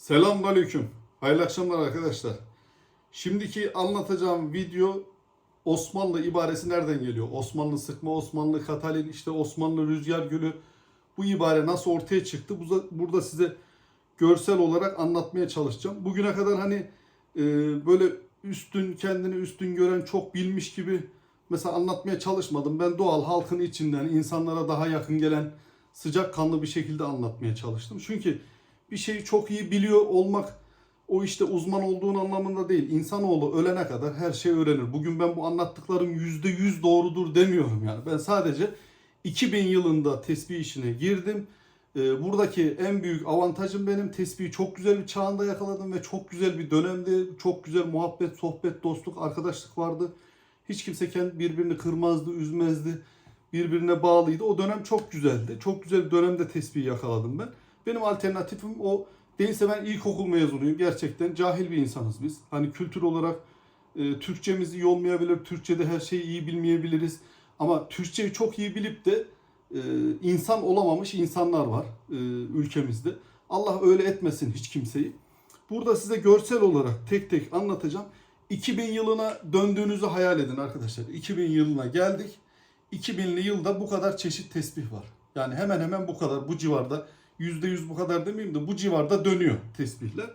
Selamünaleyküm. Hayırlı akşamlar arkadaşlar. Şimdiki anlatacağım video Osmanlı ibaresi nereden geliyor? Osmanlı sıkma, Osmanlı katalin, işte Osmanlı rüzgar gülü. Bu ibare nasıl ortaya çıktı? Bu- Burada size görsel olarak anlatmaya çalışacağım. Bugüne kadar hani e, böyle üstün, kendini üstün gören, çok bilmiş gibi mesela anlatmaya çalışmadım. Ben doğal halkın içinden, insanlara daha yakın gelen, sıcakkanlı bir şekilde anlatmaya çalıştım. Çünkü bir şeyi çok iyi biliyor olmak o işte uzman olduğun anlamında değil. İnsanoğlu ölene kadar her şeyi öğrenir. Bugün ben bu anlattıklarım yüzde yüz doğrudur demiyorum yani. Ben sadece 2000 yılında tesbih işine girdim. Ee, buradaki en büyük avantajım benim tesbihi çok güzel bir çağında yakaladım ve çok güzel bir dönemde çok güzel muhabbet, sohbet, dostluk, arkadaşlık vardı. Hiç kimse kendi birbirini kırmazdı, üzmezdi. Birbirine bağlıydı. O dönem çok güzeldi. Çok güzel bir dönemde tesbih yakaladım ben. Benim alternatifim o. Değilse ben ilkokul mezunuyum. Gerçekten cahil bir insanız biz. Hani kültür olarak e, Türkçemiz iyi olmayabilir. Türkçede her şeyi iyi bilmeyebiliriz. Ama Türkçeyi çok iyi bilip de e, insan olamamış insanlar var e, ülkemizde. Allah öyle etmesin hiç kimseyi. Burada size görsel olarak tek tek anlatacağım. 2000 yılına döndüğünüzü hayal edin arkadaşlar. 2000 yılına geldik. 2000'li yılda bu kadar çeşit tesbih var. Yani hemen hemen bu kadar bu civarda %100 bu kadar demeyeyim de bu civarda dönüyor tesbihler.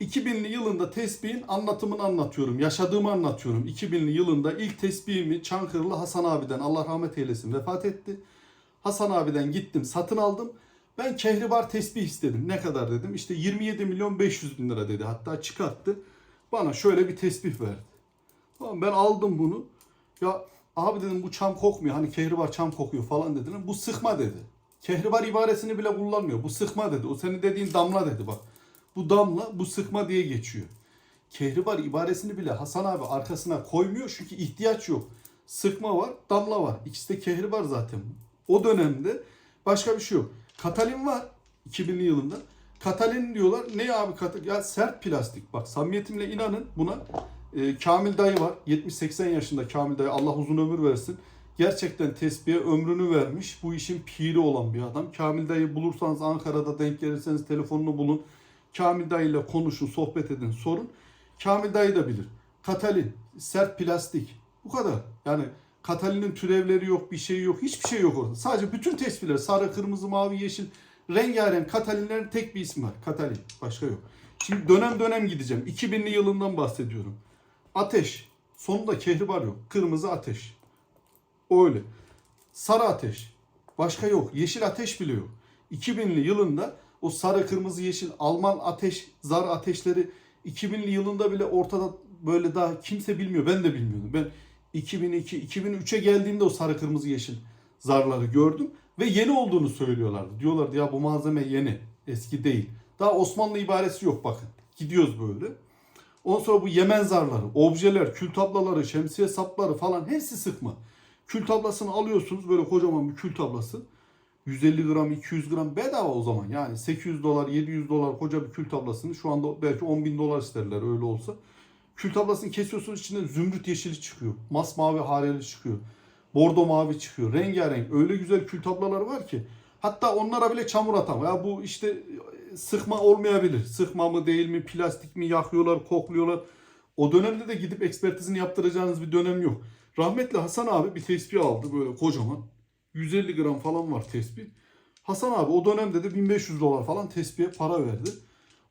2000'li yılında tesbihin anlatımını anlatıyorum. Yaşadığımı anlatıyorum. 2000'li yılında ilk tesbihimi Çankırılı Hasan abiden Allah rahmet eylesin vefat etti. Hasan abiden gittim satın aldım. Ben kehribar tesbih istedim. Ne kadar dedim. İşte 27 milyon 500 bin lira dedi. Hatta çıkarttı. Bana şöyle bir tesbih verdi. Tamam ben aldım bunu. Ya abi dedim bu çam kokmuyor. Hani kehribar çam kokuyor falan dediler. Bu sıkma dedi. Kehribar ibaresini bile kullanmıyor. Bu sıkma dedi. O senin dediğin damla dedi bak. Bu damla bu sıkma diye geçiyor. Kehribar ibaresini bile Hasan abi arkasına koymuyor çünkü ihtiyaç yok. Sıkma var, damla var. İkisi de kehribar zaten. O dönemde başka bir şey yok. Katalin var 2000'li yılında. Katalin diyorlar. Ne abi katalin? Ya sert plastik. Bak samimiyetimle inanın buna. Ee, Kamil dayı var. 70-80 yaşında Kamil dayı. Allah uzun ömür versin. Gerçekten tesbihe ömrünü vermiş. Bu işin piri olan bir adam. Kamil dayı bulursanız Ankara'da denk gelirseniz telefonunu bulun. Kamil dayı ile konuşun, sohbet edin, sorun. Kamil dayı da bilir. Katalin, sert plastik. Bu kadar. Yani Katalinin türevleri yok, bir şey yok. Hiçbir şey yok orada. Sadece bütün tesbihler sarı, kırmızı, mavi, yeşil rengarenk Katalinlerin tek bir ismi var. Katalin. Başka yok. Şimdi dönem dönem gideceğim. 2000'li yılından bahsediyorum. Ateş. Sonunda kehribar yok. Kırmızı ateş. O öyle. Sarı ateş. Başka yok. Yeşil ateş bile yok. 2000'li yılında o sarı, kırmızı, yeşil Alman ateş, zar ateşleri 2000'li yılında bile ortada böyle daha kimse bilmiyor. Ben de bilmiyordum. Ben 2002, 2003'e geldiğimde o sarı, kırmızı, yeşil zarları gördüm ve yeni olduğunu söylüyorlardı. Diyorlardı ya bu malzeme yeni, eski değil. Daha Osmanlı ibaresi yok bakın. Gidiyoruz böyle. Ondan sonra bu Yemen zarları, objeler, kül tablaları, şemsiye sapları falan hepsi sıkma. Kül tablasını alıyorsunuz böyle kocaman bir kül tablası. 150 gram, 200 gram bedava o zaman. Yani 800 dolar, 700 dolar koca bir kül tablasını şu anda belki 10 bin dolar isterler öyle olsa. Kül tablasını kesiyorsunuz içinde zümrüt yeşili çıkıyor. Masmavi hareli çıkıyor. Bordo mavi çıkıyor. Rengarenk. Öyle güzel kül tablaları var ki. Hatta onlara bile çamur atam. Ya bu işte sıkma olmayabilir. Sıkma mı değil mi, plastik mi yakıyorlar, kokluyorlar. O dönemde de gidip ekspertizini yaptıracağınız bir dönem yok. Rahmetli Hasan abi bir tespih aldı böyle kocaman. 150 gram falan var tespih. Hasan abi o dönemde de 1500 dolar falan tespihe para verdi.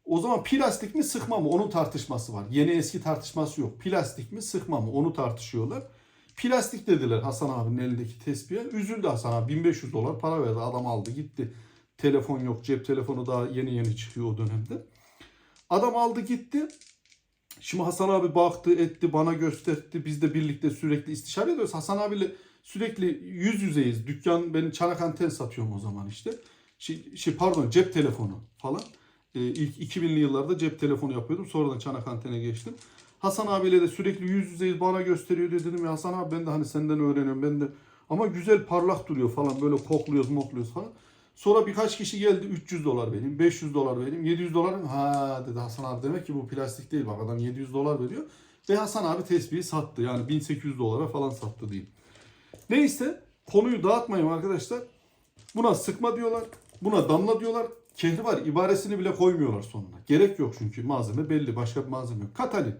O zaman plastik mi sıkma mı onun tartışması var. Yeni eski tartışması yok. Plastik mi sıkma mı onu tartışıyorlar. Plastik dediler Hasan abinin elindeki tespihe. Üzüldü Hasan abi 1500 dolar para verdi adam aldı gitti. Telefon yok cep telefonu daha yeni yeni çıkıyor o dönemde. Adam aldı gitti. Şimdi Hasan abi baktı etti bana gösterdi. Biz de birlikte sürekli istişare ediyoruz. Hasan abiyle sürekli yüz yüzeyiz. Dükkan benim çanak anten satıyorum o zaman işte. Şey, şey pardon cep telefonu falan. Ee, ilk 2000'li yıllarda cep telefonu yapıyordum. Sonradan çanak antene geçtim. Hasan abiyle de sürekli yüz yüzeyiz bana gösteriyor diye dedim ya Hasan abi ben de hani senden öğreniyorum ben de. Ama güzel parlak duruyor falan böyle kokluyoruz mokluyoruz falan. Sonra birkaç kişi geldi 300 dolar vereyim, 500 dolar vereyim, 700 dolar. Ha dedi Hasan abi demek ki bu plastik değil bak adam 700 dolar veriyor. Ve Hasan abi tespihi sattı yani 1800 dolara falan sattı diyeyim. Neyse konuyu dağıtmayayım arkadaşlar. Buna sıkma diyorlar, buna damla diyorlar. kehribar ibaresini bile koymuyorlar sonuna. Gerek yok çünkü malzeme belli. Başka bir malzeme yok. Katalin,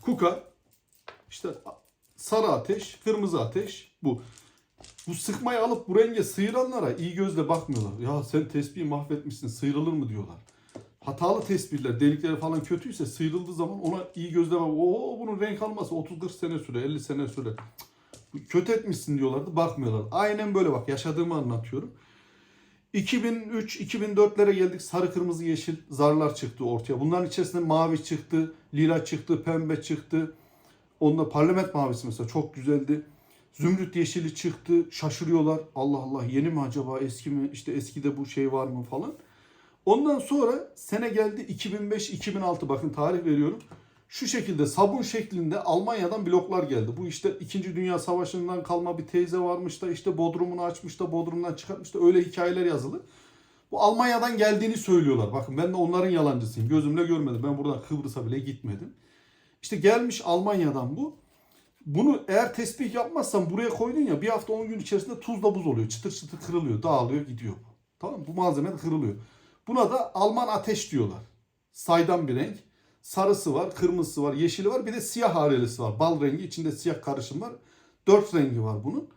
kuka, işte sarı ateş, kırmızı ateş bu. Bu sıkmayı alıp bu renge sıyıranlara iyi gözle bakmıyorlar. Ya sen tespihi mahvetmişsin sıyrılır mı diyorlar. Hatalı tespihler, delikleri falan kötüyse sıyrıldığı zaman ona iyi gözle bak. Oo bunun renk alması 30-40 sene süre, 50 sene süre. Kötü etmişsin diyorlardı. Bakmıyorlar. Aynen böyle bak. Yaşadığımı anlatıyorum. 2003-2004'lere geldik. Sarı, kırmızı, yeşil zarlar çıktı ortaya. Bunların içerisinde mavi çıktı, lila çıktı, pembe çıktı. Onda parlament mavisi mesela çok güzeldi. Zümrüt yeşili çıktı. Şaşırıyorlar. Allah Allah yeni mi acaba eski mi? İşte eskide bu şey var mı falan. Ondan sonra sene geldi 2005-2006 bakın tarih veriyorum. Şu şekilde sabun şeklinde Almanya'dan bloklar geldi. Bu işte 2. Dünya Savaşı'ndan kalma bir teyze varmış da işte Bodrum'unu açmış da Bodrum'dan çıkartmış da öyle hikayeler yazılı. Bu Almanya'dan geldiğini söylüyorlar. Bakın ben de onların yalancısıyım. Gözümle görmedim. Ben buradan Kıbrıs'a bile gitmedim. İşte gelmiş Almanya'dan bu. Bunu eğer tespih yapmazsan buraya koydun ya bir hafta 10 gün içerisinde tuzla buz oluyor. Çıtır çıtır kırılıyor, dağılıyor, gidiyor. Tamam? Bu malzeme kırılıyor. Buna da Alman ateş diyorlar. Saydam bir renk. Sarısı var, kırmızısı var, yeşili var. Bir de siyah harelisi var. Bal rengi içinde siyah karışım var. Dört rengi var bunun.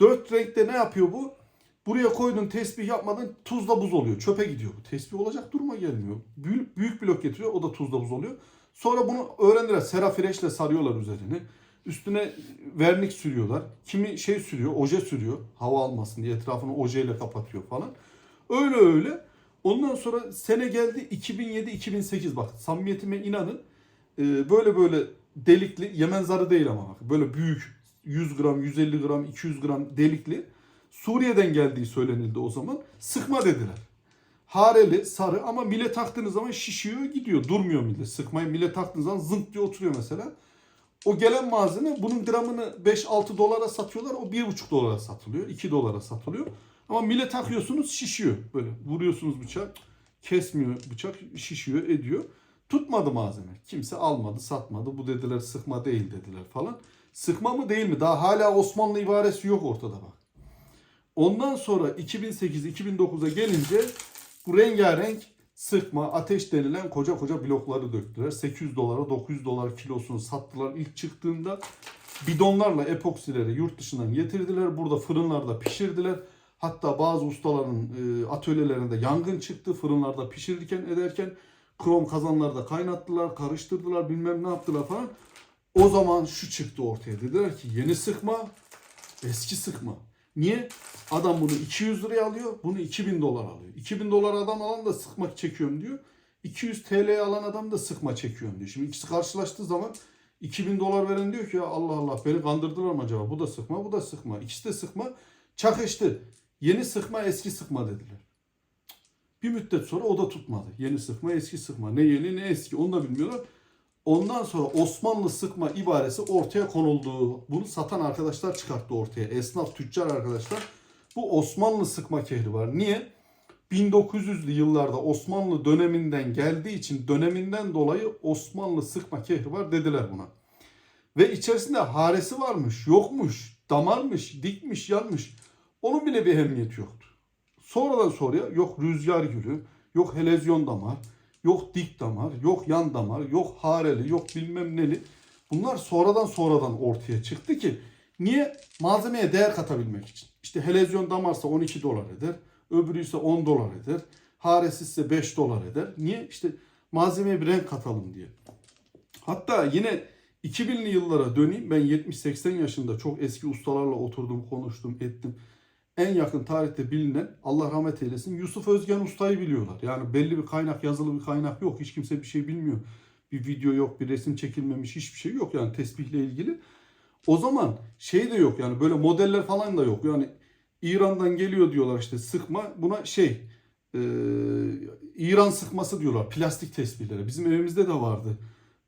Dört renkte ne yapıyor bu? Buraya koydun tesbih yapmadın tuzla buz oluyor. Çöpe gidiyor bu. Tesbih olacak duruma gelmiyor. Büyük, büyük blok getiriyor o da tuzla buz oluyor. Sonra bunu öğrendiler. Serafireçle sarıyorlar üzerine. Üstüne vernik sürüyorlar. Kimi şey sürüyor, oje sürüyor. Hava almasın diye etrafını ojeyle kapatıyor falan. Öyle öyle. Ondan sonra sene geldi 2007-2008 bak samimiyetime inanın. Ee, böyle böyle delikli Yemen zarı değil ama bak böyle büyük 100 gram, 150 gram, 200 gram delikli Suriye'den geldiği söylenildi o zaman. Sıkma dediler. Hareli, sarı ama mile taktığınız zaman şişiyor gidiyor. Durmuyor millet. Sıkmayı mile taktığınız zaman zınk diye oturuyor mesela. O gelen malzeme bunun gramını 5-6 dolara satıyorlar. O 1,5 dolara satılıyor. 2 dolara satılıyor. Ama mile takıyorsunuz şişiyor. Böyle vuruyorsunuz bıçak. Kesmiyor bıçak şişiyor ediyor. Tutmadı malzeme. Kimse almadı satmadı. Bu dediler sıkma değil dediler falan. Sıkma mı değil mi? Daha hala Osmanlı ibaresi yok ortada bak. Ondan sonra 2008-2009'a gelince bu rengarenk sıkma, ateş denilen koca koca blokları döktüler. 800 dolara 900 dolar kilosunu sattılar. İlk çıktığında bidonlarla epoksileri yurt dışından getirdiler. Burada fırınlarda pişirdiler. Hatta bazı ustaların e, atölyelerinde yangın çıktı. Fırınlarda pişirirken ederken krom kazanlarda kaynattılar, karıştırdılar, bilmem ne yaptılar falan. O zaman şu çıktı ortaya. Dediler ki yeni sıkma, eski sıkma. Niye? Adam bunu 200 liraya alıyor, bunu 2000 dolar alıyor. 2000 dolar adam alan da sıkmak çekiyorum diyor. 200 TL alan adam da sıkma çekiyorum diyor. Şimdi ikisi karşılaştığı zaman 2000 dolar veren diyor ki Allah Allah beni kandırdılar mı acaba? Bu da sıkma, bu da sıkma. İkisi de sıkma. Çakıştı. Yeni sıkma, eski sıkma dediler. Bir müddet sonra o da tutmadı. Yeni sıkma, eski sıkma. Ne yeni ne eski onu da bilmiyorlar. Ondan sonra Osmanlı sıkma ibaresi ortaya konuldu. Bunu satan arkadaşlar çıkarttı ortaya. Esnaf, tüccar arkadaşlar. Bu Osmanlı sıkma kehri var. Niye? 1900'lü yıllarda Osmanlı döneminden geldiği için döneminden dolayı Osmanlı sıkma kehri var dediler buna. Ve içerisinde haresi varmış, yokmuş, damarmış, dikmiş, yanmış. Onun bile bir ehemmiyeti yoktu. Sonradan sonraya yok rüzgar gülü, yok helezyon damar, yok dik damar, yok yan damar, yok hareli, yok bilmem neli. Bunlar sonradan sonradan ortaya çıktı ki niye? Malzemeye değer katabilmek için. İşte helezyon damarsa 12 dolar eder, öbürü ise 10 dolar eder, haresi ise 5 dolar eder. Niye? İşte malzemeye bir renk katalım diye. Hatta yine 2000'li yıllara döneyim. Ben 70-80 yaşında çok eski ustalarla oturdum, konuştum, ettim. En yakın tarihte bilinen Allah rahmet eylesin Yusuf Özgen Usta'yı biliyorlar. Yani belli bir kaynak, yazılı bir kaynak yok. Hiç kimse bir şey bilmiyor. Bir video yok, bir resim çekilmemiş, hiçbir şey yok yani tesbihle ilgili. O zaman şey de yok yani böyle modeller falan da yok. Yani İran'dan geliyor diyorlar işte sıkma. Buna şey e, İran sıkması diyorlar plastik tesbihlere. Bizim evimizde de vardı.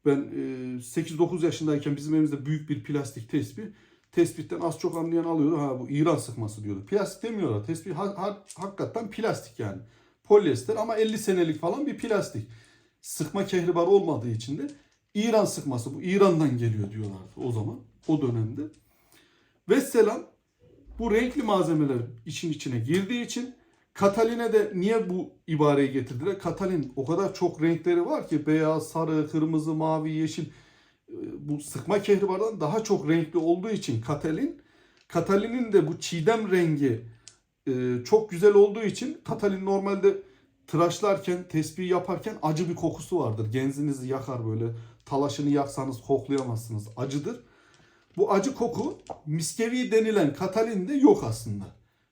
Ben e, 8-9 yaşındayken bizim evimizde büyük bir plastik tesbih. Tespitten az çok anlayan alıyordu. Ha bu İran sıkması diyordu. Plastik demiyorlar. Tespih ha, ha- hakikaten plastik yani. Polyester ama 50 senelik falan bir plastik. Sıkma kehribar olmadığı için de İran sıkması bu İran'dan geliyor diyorlardı o zaman. O dönemde. Vesselam bu renkli malzemeler için içine girdiği için Katalin'e de niye bu ibareyi getirdiler? Katalin o kadar çok renkleri var ki beyaz, sarı, kırmızı, mavi, yeşil. Bu sıkma kehribardan daha çok renkli olduğu için Katalin, Katalin'in de bu çiğdem rengi e, çok güzel olduğu için Katalin normalde tıraşlarken, tesbih yaparken acı bir kokusu vardır. Genzinizi yakar böyle. Talaşını yaksanız koklayamazsınız. Acıdır. Bu acı koku miskevi denilen Katalinde yok aslında.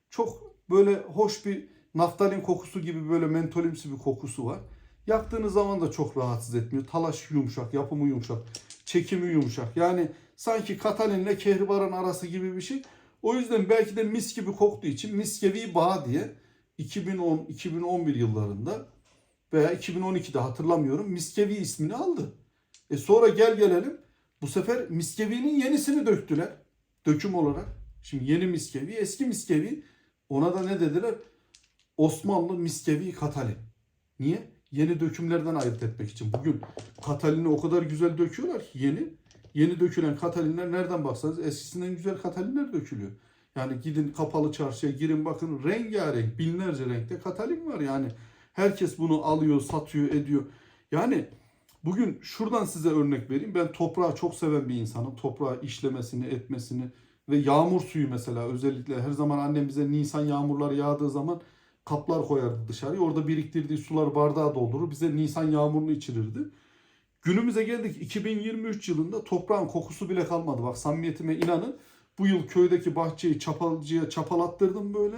Çok böyle hoş bir naftalin kokusu gibi böyle mentolimsi bir kokusu var. Yaktığınız zaman da çok rahatsız etmiyor. Talaş yumuşak, yapımı yumuşak, çekimi yumuşak. Yani sanki Katalinle kehribaran arası gibi bir şey. O yüzden belki de mis gibi koktuğu için miskevi bağ diye 2010-2011 yıllarında veya 2012'de hatırlamıyorum miskevi ismini aldı. E sonra gel gelelim bu sefer miskevinin yenisini döktüler. Döküm olarak. Şimdi yeni miskevi, eski miskevi. Ona da ne dediler? Osmanlı miskevi Katalin. Niye? Yeni dökümlerden ayırt etmek için. Bugün Katalin'i o kadar güzel döküyorlar ki yeni. Yeni dökülen Katalinler nereden baksanız eskisinden güzel Katalinler dökülüyor. Yani gidin kapalı çarşıya girin bakın rengarenk binlerce renkte Katalin var yani. Herkes bunu alıyor, satıyor, ediyor. Yani bugün şuradan size örnek vereyim. Ben toprağı çok seven bir insanım. Toprağı işlemesini, etmesini ve yağmur suyu mesela özellikle her zaman annem bize Nisan yağmurları yağdığı zaman kaplar koyardı dışarıya. Orada biriktirdiği sular bardağa doldurur. Bize Nisan yağmurunu içirirdi. Günümüze geldik 2023 yılında toprağın kokusu bile kalmadı. Bak samimiyetime inanın. Bu yıl köydeki bahçeyi çapalcıya çapalattırdım böyle.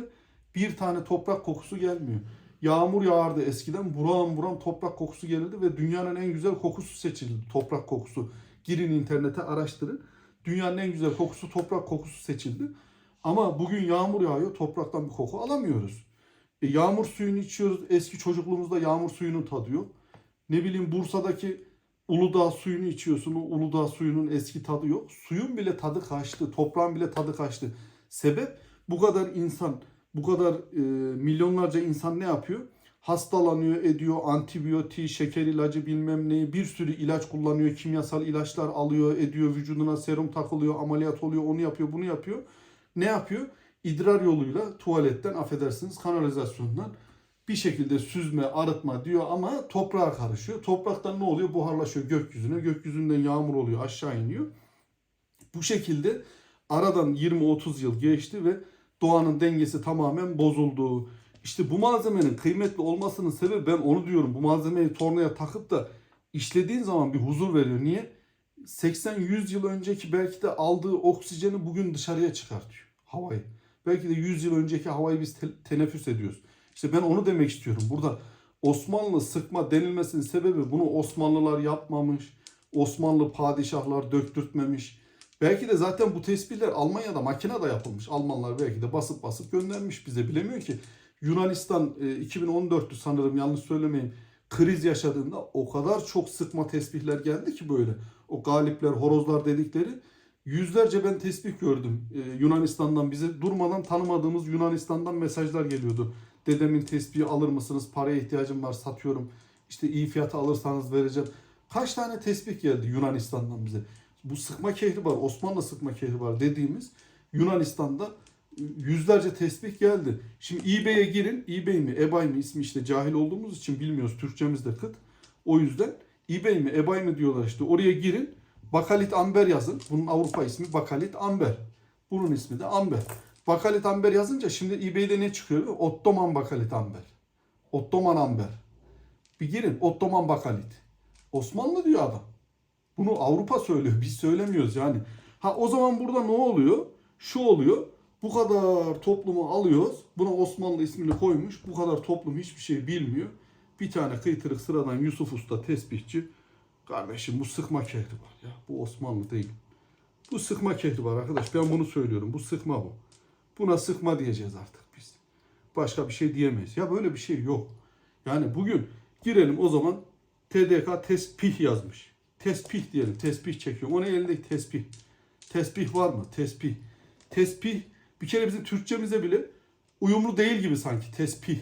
Bir tane toprak kokusu gelmiyor. Yağmur yağardı eskiden buram buram toprak kokusu gelirdi ve dünyanın en güzel kokusu seçildi toprak kokusu. Girin internete araştırın. Dünyanın en güzel kokusu toprak kokusu seçildi. Ama bugün yağmur yağıyor topraktan bir koku alamıyoruz. E, yağmur suyunu içiyoruz. Eski çocukluğumuzda yağmur suyunun tadı yok. Ne bileyim Bursa'daki Uludağ suyunu içiyorsun. O Uludağ suyunun eski tadı yok. Suyun bile tadı kaçtı. Toprağın bile tadı kaçtı. Sebep bu kadar insan, bu kadar e, milyonlarca insan ne yapıyor? Hastalanıyor, ediyor, antibiyotik, şeker ilacı bilmem neyi bir sürü ilaç kullanıyor, kimyasal ilaçlar alıyor, ediyor, vücuduna serum takılıyor, ameliyat oluyor, onu yapıyor, bunu yapıyor. Ne yapıyor? İdrar yoluyla tuvaletten affedersiniz kanalizasyondan bir şekilde süzme, arıtma diyor ama toprağa karışıyor. Topraktan ne oluyor? Buharlaşıyor gökyüzüne. Gökyüzünden yağmur oluyor, aşağı iniyor. Bu şekilde aradan 20-30 yıl geçti ve doğanın dengesi tamamen bozuldu. İşte bu malzemenin kıymetli olmasının sebebi ben onu diyorum. Bu malzemeyi tornaya takıp da işlediğin zaman bir huzur veriyor. Niye? 80-100 yıl önceki belki de aldığı oksijeni bugün dışarıya çıkartıyor havayı. Belki de 100 yıl önceki havayı biz te- teneffüs ediyoruz. İşte ben onu demek istiyorum. Burada Osmanlı sıkma denilmesinin sebebi bunu Osmanlılar yapmamış. Osmanlı padişahlar döktürtmemiş. Belki de zaten bu tespihler Almanya'da makinede yapılmış. Almanlar belki de basıp basıp göndermiş bize. Bilemiyor ki. Yunanistan e, 2014'tü sanırım yanlış söylemeyeyim. Kriz yaşadığında o kadar çok sıkma tesbihler geldi ki böyle. O galipler, horozlar dedikleri. Yüzlerce ben tesbih gördüm e, Yunanistan'dan bize durmadan tanımadığımız Yunanistan'dan mesajlar geliyordu. Dedemin tesbihi alır mısınız? Paraya ihtiyacım var satıyorum. İşte iyi fiyata alırsanız vereceğim. Kaç tane tesbih geldi Yunanistan'dan bize? Bu sıkma kehribar, Osmanlı sıkma kehribar dediğimiz Yunanistan'da yüzlerce tesbih geldi. Şimdi eBay'e girin. eBay mi, eBay mi ismi işte cahil olduğumuz için bilmiyoruz. Türkçemiz de kıt. O yüzden eBay mi, eBay mi diyorlar işte. Oraya girin. Bakalit Amber yazın. Bunun Avrupa ismi Bakalit Amber. Bunun ismi de Amber. Bakalit Amber yazınca şimdi eBay'de ne çıkıyor? Ottoman Bakalit Amber. Ottoman Amber. Bir girin. Ottoman Bakalit. Osmanlı diyor adam. Bunu Avrupa söylüyor. Biz söylemiyoruz yani. Ha o zaman burada ne oluyor? Şu oluyor. Bu kadar toplumu alıyoruz. Buna Osmanlı ismini koymuş. Bu kadar toplum hiçbir şey bilmiyor. Bir tane kıytırık sıradan Yusuf Usta tesbihçi. Kardeşim bu sıkma kehri var ya. Bu Osmanlı değil. Bu sıkma kehri var arkadaş. Ben bunu söylüyorum. Bu sıkma bu. Buna sıkma diyeceğiz artık biz. Başka bir şey diyemeyiz. Ya böyle bir şey yok. Yani bugün girelim o zaman TDK tespih yazmış. Tespih diyelim. Tespih çekiyor. O ne elindeki tespih. Tespih var mı? Tespih. Tespih bir kere bizim Türkçemize bile uyumlu değil gibi sanki. Tespih.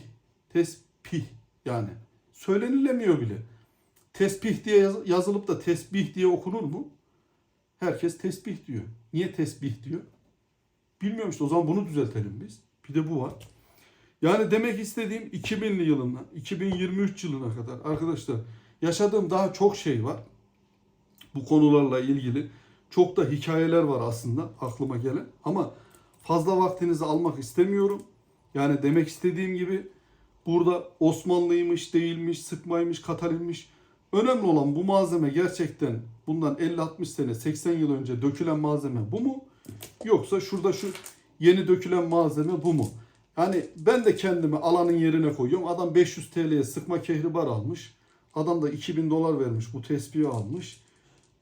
Tespih yani. Söylenilemiyor bile. Tespih diye yaz- yazılıp da tesbih diye okunur mu? Herkes tesbih diyor. Niye tesbih diyor? Bilmiyorum işte o zaman bunu düzeltelim biz. Bir de bu var. Yani demek istediğim 2000'li yılından 2023 yılına kadar arkadaşlar yaşadığım daha çok şey var. Bu konularla ilgili çok da hikayeler var aslında aklıma gelen ama fazla vaktinizi almak istemiyorum. Yani demek istediğim gibi burada Osmanlıymış, değilmiş, sıkmaymış, katalinmiş. Önemli olan bu malzeme gerçekten bundan 50-60 sene, 80 yıl önce dökülen malzeme bu mu? Yoksa şurada şu yeni dökülen malzeme bu mu? Yani ben de kendimi alanın yerine koyuyorum. Adam 500 TL'ye sıkma kehribar almış. Adam da 2000 dolar vermiş bu tespihi almış.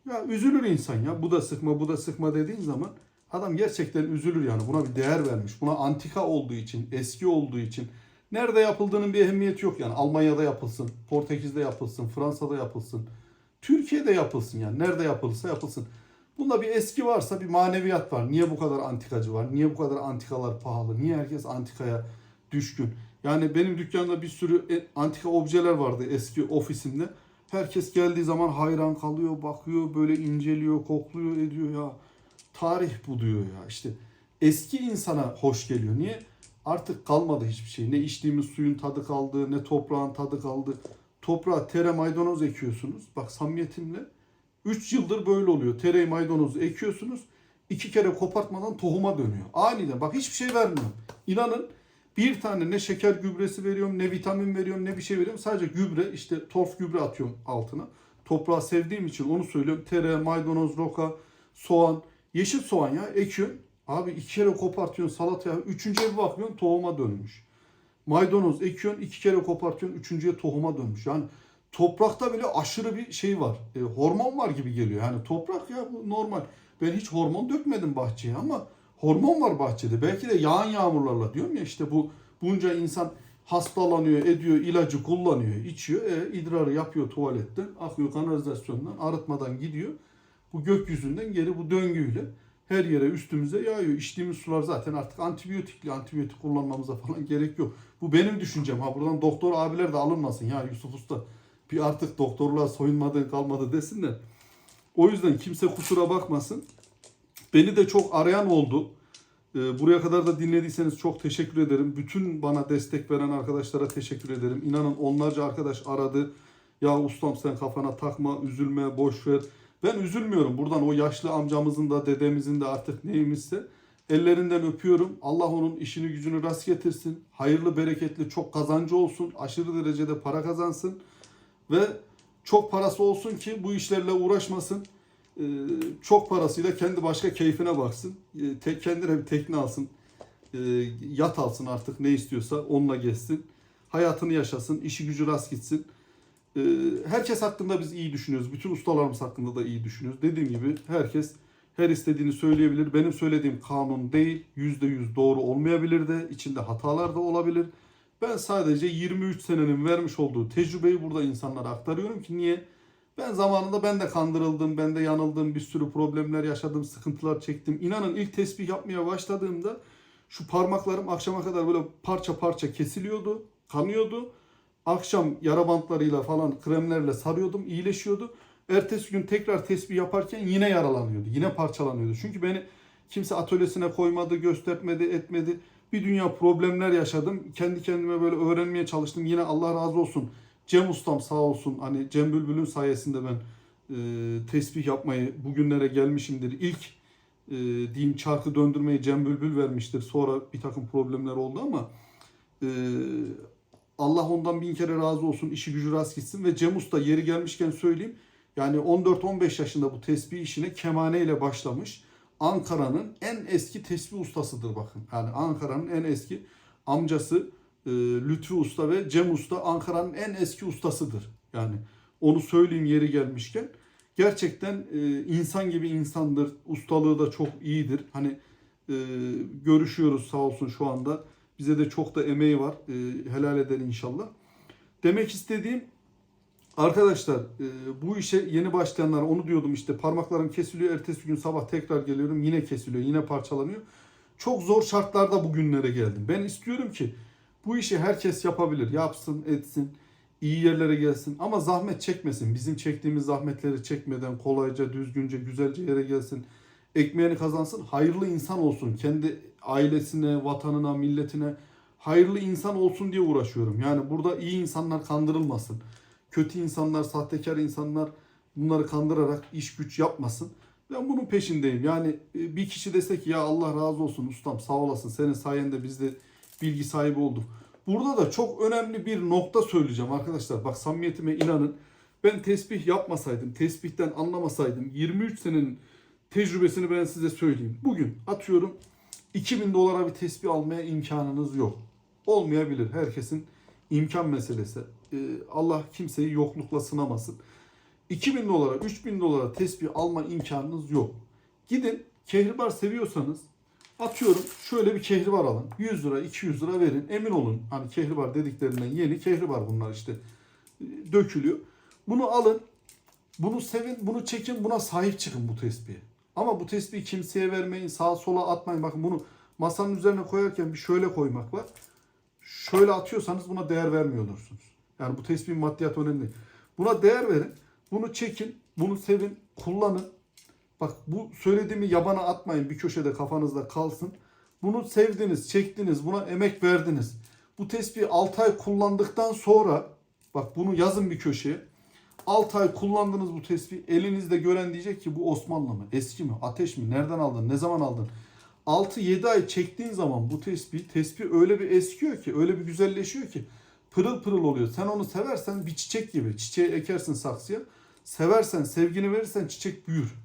Ya üzülür insan ya. Bu da sıkma, bu da sıkma dediğin zaman adam gerçekten üzülür yani. Buna bir değer vermiş. Buna antika olduğu için, eski olduğu için. Nerede yapıldığının bir ehemmiyeti yok yani. Almanya'da yapılsın, Portekiz'de yapılsın, Fransa'da yapılsın. Türkiye'de yapılsın yani. Nerede yapılırsa yapılsın. Bunda bir eski varsa bir maneviyat var. Niye bu kadar antikacı var? Niye bu kadar antikalar pahalı? Niye herkes antikaya düşkün? Yani benim dükkanda bir sürü e- antika objeler vardı eski ofisimde. Herkes geldiği zaman hayran kalıyor, bakıyor, böyle inceliyor, kokluyor, ediyor ya. Tarih bu diyor ya. İşte eski insana hoş geliyor. Niye? Artık kalmadı hiçbir şey. Ne içtiğimiz suyun tadı kaldı, ne toprağın tadı kaldı. Toprağa tere maydanoz ekiyorsunuz. Bak samimiyetimle 3 yıldır böyle oluyor. Tere maydanozu ekiyorsunuz. iki kere kopartmadan tohuma dönüyor. Aniden. Bak hiçbir şey vermiyorum. İnanın bir tane ne şeker gübresi veriyorum, ne vitamin veriyorum, ne bir şey veriyorum. Sadece gübre, işte torf gübre atıyorum altına. Toprağı sevdiğim için onu söylüyorum. Tere, maydanoz, roka, soğan. Yeşil soğan ya ekiyorsun. Abi iki kere kopartıyorsun salataya. Üçüncüye bir bakıyorsun tohuma dönmüş. Maydanoz ekiyorsun iki kere kopartıyorsun. Üçüncüye tohuma dönmüş. Yani toprakta böyle aşırı bir şey var. E, hormon var gibi geliyor. Yani toprak ya bu normal. Ben hiç hormon dökmedim bahçeye ama hormon var bahçede. Belki de yağan yağmurlarla diyorum ya işte bu bunca insan hastalanıyor, ediyor, ilacı kullanıyor, içiyor. E, idrarı yapıyor tuvaletten, akıyor kanalizasyondan, arıtmadan gidiyor. Bu gökyüzünden geri bu döngüyle her yere üstümüze yağıyor. İçtiğimiz sular zaten artık antibiyotikli, antibiyotik kullanmamıza falan gerek yok. Bu benim düşüncem. Ha buradan doktor abiler de alınmasın ya Yusuf Usta. Bir artık doktorluğa soyunmadı kalmadı desinler. O yüzden kimse kusura bakmasın. Beni de çok arayan oldu. Ee, Buraya kadar da dinlediyseniz çok teşekkür ederim. Bütün bana destek veren arkadaşlara teşekkür ederim. İnanın onlarca arkadaş aradı. Ya ustam sen kafana takma, üzülme, boş ver. Ben üzülmüyorum. Buradan o yaşlı amcamızın da dedemizin de artık neymişse ellerinden öpüyorum. Allah onun işini gücünü rast getirsin. Hayırlı, bereketli, çok kazancı olsun. Aşırı derecede para kazansın. Ve çok parası olsun ki bu işlerle uğraşmasın. Ee, çok parasıyla kendi başka keyfine baksın. Ee, te- kendine bir tekne alsın. Ee, yat alsın artık ne istiyorsa onunla gezsin. Hayatını yaşasın. işi gücü rast gitsin. Ee, herkes hakkında biz iyi düşünüyoruz. Bütün ustalarımız hakkında da iyi düşünüyoruz. Dediğim gibi herkes her istediğini söyleyebilir. Benim söylediğim kanun değil. Yüzde yüz doğru olmayabilir de. içinde hatalar da olabilir. Ben sadece 23 senenin vermiş olduğu tecrübeyi burada insanlara aktarıyorum ki niye? Ben zamanında ben de kandırıldım, ben de yanıldım, bir sürü problemler yaşadım, sıkıntılar çektim. İnanın ilk tesbih yapmaya başladığımda şu parmaklarım akşama kadar böyle parça parça kesiliyordu, kanıyordu. Akşam yara bantlarıyla falan kremlerle sarıyordum, iyileşiyordu. Ertesi gün tekrar tesbih yaparken yine yaralanıyordu, yine parçalanıyordu. Çünkü beni kimse atölyesine koymadı, göstermedi, etmedi. Bir dünya problemler yaşadım. Kendi kendime böyle öğrenmeye çalıştım. Yine Allah razı olsun. Cem Ustam sağ olsun. Hani Cem Bülbül'ün sayesinde ben e, tesbih yapmayı bugünlere gelmişimdir. İlk e, diyeyim çarkı döndürmeyi Cem Bülbül vermiştir. Sonra bir takım problemler oldu ama e, Allah ondan bin kere razı olsun. işi gücü rast gitsin. Ve Cem Usta yeri gelmişken söyleyeyim. Yani 14-15 yaşında bu tesbih işine kemane ile başlamış. Ankara'nın en eski tesbih ustasıdır bakın. Yani Ankara'nın en eski amcası e, Lütfü Usta ve Cem Usta Ankara'nın en eski ustasıdır. Yani onu söyleyeyim yeri gelmişken. Gerçekten e, insan gibi insandır. Ustalığı da çok iyidir. Hani e, görüşüyoruz sağ olsun şu anda. Bize de çok da emeği var. E, helal eder inşallah. Demek istediğim Arkadaşlar e, bu işe yeni başlayanlar onu diyordum işte parmaklarım kesiliyor ertesi gün sabah tekrar geliyorum yine kesiliyor yine parçalanıyor. Çok zor şartlarda bugünlere geldim. Ben istiyorum ki bu işi herkes yapabilir yapsın etsin iyi yerlere gelsin ama zahmet çekmesin. Bizim çektiğimiz zahmetleri çekmeden kolayca düzgünce güzelce yere gelsin. Ekmeğini kazansın hayırlı insan olsun kendi ailesine vatanına milletine hayırlı insan olsun diye uğraşıyorum. Yani burada iyi insanlar kandırılmasın. Kötü insanlar, sahtekar insanlar bunları kandırarak iş güç yapmasın. Ben bunun peşindeyim. Yani e, bir kişi dese ki ya Allah razı olsun ustam sağ olasın senin sayende biz de bilgi sahibi olduk. Burada da çok önemli bir nokta söyleyeceğim arkadaşlar. Bak samimiyetime inanın. Ben tesbih yapmasaydım, tesbihten anlamasaydım 23 senenin tecrübesini ben size söyleyeyim. Bugün atıyorum 2000 dolara bir tesbih almaya imkanınız yok. Olmayabilir. Herkesin imkan meselesi. Ee, Allah kimseyi yoklukla sınamasın. 2000 dolara, 3000 dolara tesbih alma imkanınız yok. Gidin kehribar seviyorsanız atıyorum şöyle bir kehribar alın. 100 lira, 200 lira verin. Emin olun hani kehribar dediklerinden yeni kehribar bunlar işte e, dökülüyor. Bunu alın. Bunu sevin, bunu çekin, buna sahip çıkın bu tesbihe. Ama bu tesbihi kimseye vermeyin, sağa sola atmayın. Bakın bunu masanın üzerine koyarken bir şöyle koymak var. Şöyle atıyorsanız buna değer vermiyor olursunuz. Yani bu tesbihin maddiyatı önemli. Buna değer verin. Bunu çekin, bunu sevin, kullanın. Bak bu söylediğimi yabana atmayın bir köşede kafanızda kalsın. Bunu sevdiniz, çektiniz, buna emek verdiniz. Bu tespihi 6 ay kullandıktan sonra bak bunu yazın bir köşeye. 6 ay kullandınız bu tesbih. Elinizde gören diyecek ki bu Osmanlı mı? Eski mi? Ateş mi? Nereden aldın? Ne zaman aldın? 6-7 ay çektiğin zaman bu tesbih, tesbih öyle bir eskiyor ki, öyle bir güzelleşiyor ki pırıl pırıl oluyor. Sen onu seversen bir çiçek gibi. Çiçeği ekersin saksıya. Seversen, sevgini verirsen çiçek büyür.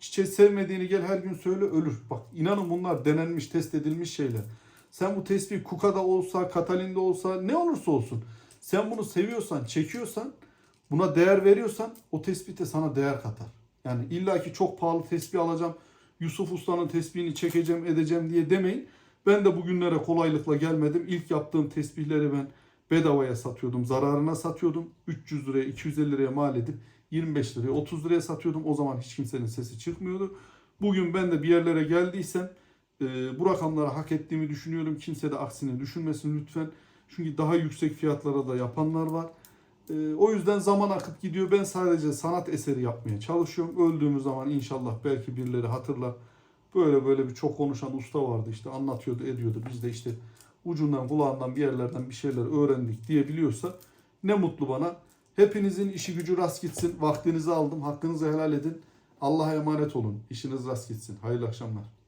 Çiçeği sevmediğini gel her gün söyle ölür. Bak inanın bunlar denenmiş, test edilmiş şeyler. Sen bu tesbih Kuka'da olsa, Katalin'de olsa ne olursa olsun. Sen bunu seviyorsan, çekiyorsan, buna değer veriyorsan o tespih de sana değer katar. Yani illaki çok pahalı tesbih alacağım. Yusuf Usta'nın tesbihini çekeceğim, edeceğim diye demeyin. Ben de bugünlere kolaylıkla gelmedim. İlk yaptığım tesbihleri ben bedavaya satıyordum. Zararına satıyordum. 300 liraya, 250 liraya mal edip 25 liraya, 30 liraya satıyordum. O zaman hiç kimsenin sesi çıkmıyordu. Bugün ben de bir yerlere geldiysem e, bu rakamları hak ettiğimi düşünüyorum. Kimse de aksini düşünmesin lütfen. Çünkü daha yüksek fiyatlara da yapanlar var. E, o yüzden zaman akıp gidiyor. Ben sadece sanat eseri yapmaya çalışıyorum. Öldüğümüz zaman inşallah belki birileri hatırlar. Böyle böyle bir çok konuşan usta vardı işte anlatıyordu ediyordu. Biz de işte ucundan kulağından bir yerlerden bir şeyler öğrendik diyebiliyorsa ne mutlu bana. Hepinizin işi gücü rast gitsin. Vaktinizi aldım. Hakkınızı helal edin. Allah'a emanet olun. İşiniz rast gitsin. Hayırlı akşamlar.